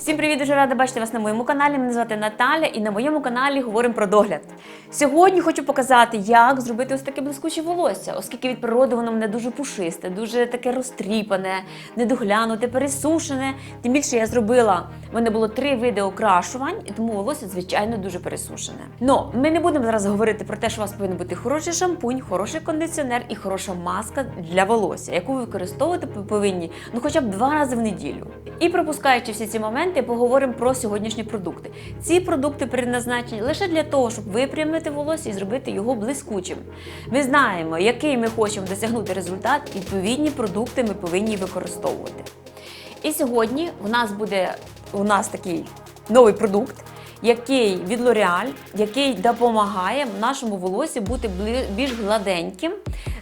Всім привіт, дуже рада бачити вас на моєму каналі. Мене звати Наталя, і на моєму каналі говоримо про догляд. Сьогодні хочу показати, як зробити ось таке блискуче волосся, оскільки від природи воно мене дуже пушисте, дуже таке розтріпане, недоглянуте, пересушене. Тим більше я зробила. в мене було три види окрашувань, і тому волосся, звичайно, дуже пересушене. Но ми не будемо зараз говорити про те, що у вас повинен бути хороший шампунь, хороший кондиціонер і хороша маска для волосся, яку ви використовувати повинні ну хоча б два рази в неділю. І пропускаючи всі ці моменти, поговоримо про сьогоднішні продукти. Ці продукти предназначені лише для того, щоб випрямити волосся і зробити його блискучим. Ми знаємо, який ми хочемо досягнути результат, і відповідні продукти ми повинні використовувати. І сьогодні у нас буде у нас такий новий продукт, який від L'Oreal, який допомагає нашому волосі бути більш гладеньким,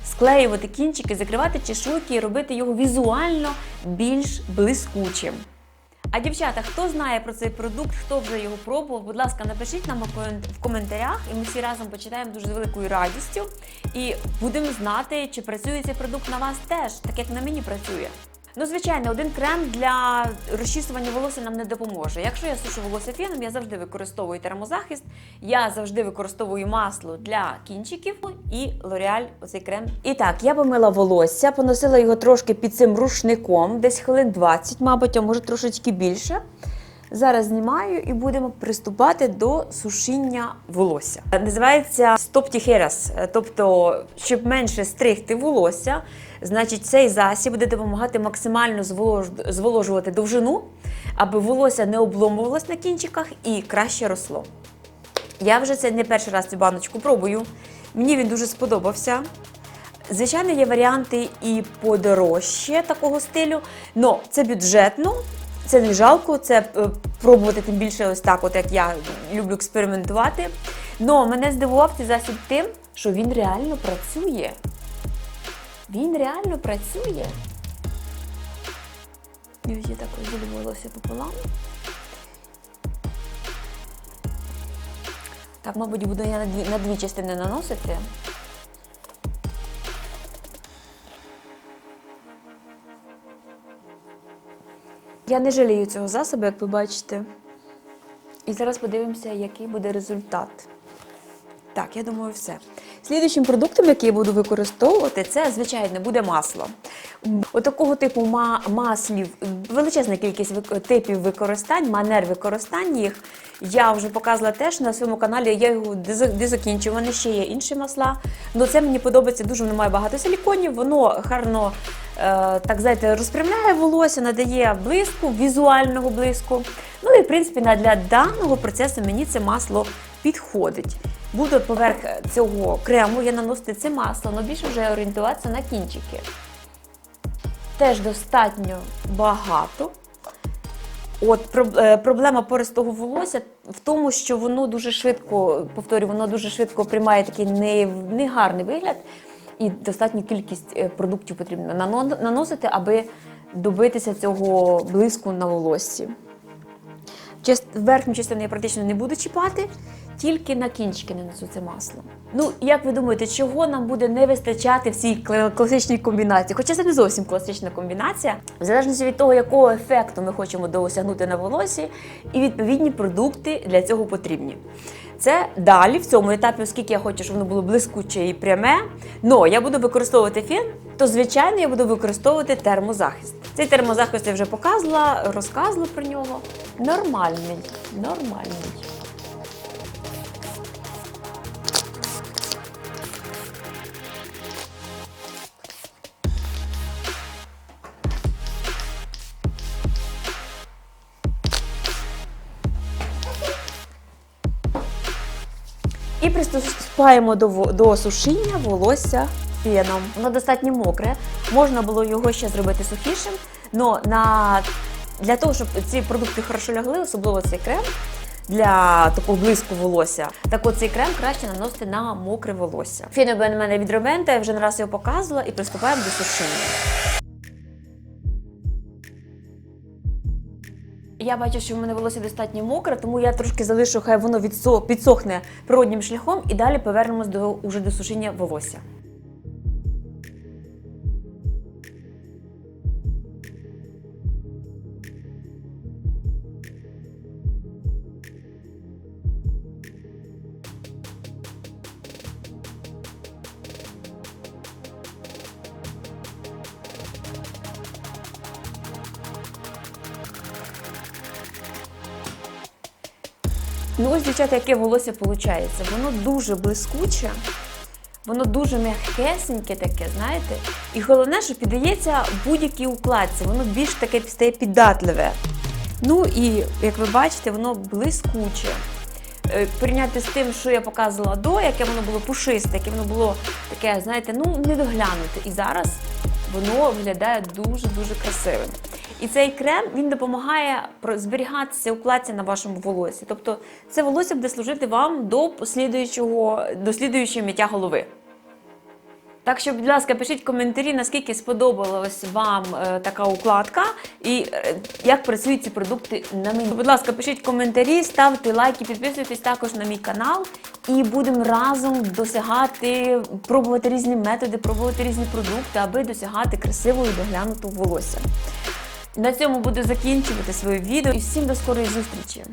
склеювати кінчики, закривати чешуйки і робити його візуально більш блискучим. А дівчата, хто знає про цей продукт, хто вже його пробував, будь ласка, напишіть нам в коментарях, і ми всі разом почитаємо дуже з великою радістю. І будемо знати, чи працює цей продукт на вас теж, так як на мені працює. Ну, звичайно, один крем для розчісування волосся нам не допоможе. Якщо я сушу волосся феном, я завжди використовую термозахист, я завжди використовую масло для кінчиків і L'Oreal оцей крем. І так, я помила волосся, поносила його трошки під цим рушником, десь хвилин 20, мабуть, а може трошечки більше. Зараз знімаю і будемо приступати до сушіння волосся. Називається Tijeras, тобто, щоб менше стригти волосся, значить цей засіб буде допомагати максимально зволожувати довжину, аби волосся не обломувалось на кінчиках і краще росло. Я вже це не перший раз цю баночку пробую. Мені він дуже сподобався. Звичайно, є варіанти і подорожче такого стилю, але це бюджетно, це не жалко, це е, пробувати тим більше ось так, от як я люблю експериментувати. Но мене здивував цей засіб тим, що він реально працює. Він реально працює. І ось я так розділю пополам. Так, мабуть, буду я на дві, на дві частини наносити. Я не жалію цього засобу, як ви бачите. І зараз подивимося, який буде результат. Так, я думаю, все. Слідуючим продуктом, який я буду використовувати, це, звичайно, буде масло. Отакого типу ма- маслів, величезна кількість типів використань, манер використання їх. Я вже показувала теж на своєму каналі, я його де за- закінчую. У мене ще є інші масла. Ну це мені подобається дуже, воно має багато силіконів, воно гарно так знаєте, розпрямляє волосся, надає блиску, візуального блиску. Ну і в принципі для даного процесу мені це масло підходить. Буду поверх цього крему я наносити це масло, але більше вже орієнтуватися на кінчики. Теж достатньо багато. От е, проблема пористого волосся в тому, що воно дуже швидко, повторюю, воно дуже швидко приймає такий негарний вигляд, і достатню кількість е, продуктів потрібно нано- наносити, аби добитися цього блиску на волоссі. Верхню частину я практично не буду чіпати, тільки на кінчики нанесу це масло. Ну, як ви думаєте, чого нам буде не вистачати в цій класичній комбінації? Хоча це не зовсім класична комбінація, в залежності від того, якого ефекту ми хочемо досягнути на волосі, і відповідні продукти для цього потрібні. Це далі в цьому етапі, оскільки я хочу, щоб воно було блискуче і пряме. Но я буду використовувати фен, то звичайно я буду використовувати термозахист. Цей термозахист я вже показувала, розказувала про нього. Нормальний, нормальний. І приступаємо до, до сушіння волосся феном. Воно достатньо мокре. Можна було його ще зробити сухішим. але на... для того, щоб ці продукти хорошо лягли, особливо цей крем для такого блиску волосся, так от цей крем краще наносити на мокре волосся. Фен у мене від Ровента, я вже не раз його показувала і приступаємо до сушіння. Я бачу, що в мене волосся достатньо мокре, тому я трошки залишу, хай воно відсо- підсохне природнім шляхом і далі повернемось до уже до сушіння волосся. Ну ось, дівчата, яке волосся виходить. Воно дуже блискуче, воно дуже м'якесеньке таке, знаєте. І головне, що піддається будь-якій укладці, воно більш таке стає піддатливе. Ну і як ви бачите, воно блискуче. Е, Порівняти з тим, що я показувала до, яке воно було пушисте, яке воно було таке, знаєте, ну недоглянуте. І зараз воно виглядає дуже-дуже красивим. І цей крем він допомагає зберігатися укладці на вашому волосі. Тобто це волосся буде служити вам до послідуючого, до слідуючого миття голови. Так що, будь ласка, пишіть коментарі, наскільки сподобалась вам е, така укладка і е, як працюють ці продукти на мені. Будь ласка, пишіть коментарі, ставте лайки, підписуйтесь також на мій канал, і будемо разом досягати, пробувати різні методи, пробувати різні продукти, аби досягати красивого і доглянутого волосся. На цьому буду закінчувати своє відео і всім до скорої зустрічі!